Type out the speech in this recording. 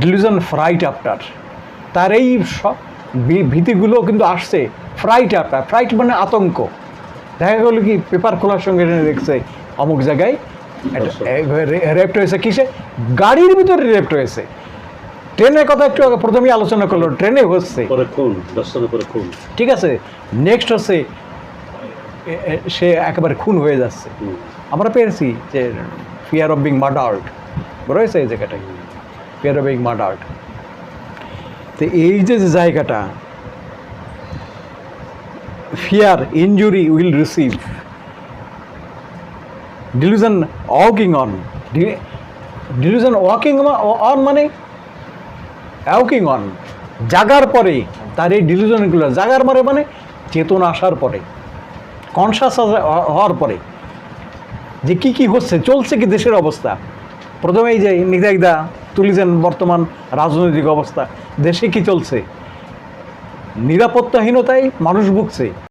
Dilution fruit after তার এই সব ভীতিগুলো কিন্তু আসছে ফ্রাইট আফটার ফ্রাইট মানে আতঙ্ক। দেখা গেল কি পেপার খোলার সঙ্গে এনে দেখছে অমুক জায়গায় রেপ্ট হয়েছে কিসে? গাড়ির ভিতরে রেপ্ট হয়েছে। ট্রেনের কথা একটু আগে প্রথমেই আলোচনা করল ট্রেনে হচ্ছে। ঠিক আছে নেক্সট হচ্ছে সে একেবারে খুন হয়ে যাচ্ছে। আমরা পেয়েছি যে ফিয়ার অফ বিং মার্ডার্ড রয়েছে এই জায়গাটায়। ফিয়ার অফ বিং মার্ডার্ড তো এই যে জায়গাটা fear injury will receive delusion walking on delusion walking on মানে ওয়াকিং অন জাগার পরে, তার এই ডিলিউশনগুলো জাগার পরে মানে চেতন আসার পরে কনসাস হওয়ার পরে। যে কি কি হচ্ছে, চলছে কি দেশের অবস্থা? প্রথমে যাই নির্দায়িদা তুলিছেন বর্তমান রাজনৈতিক অবস্থা দেশে কি চলছে? নিরাপত্তাহীনতায় মানুষ ভুগছে।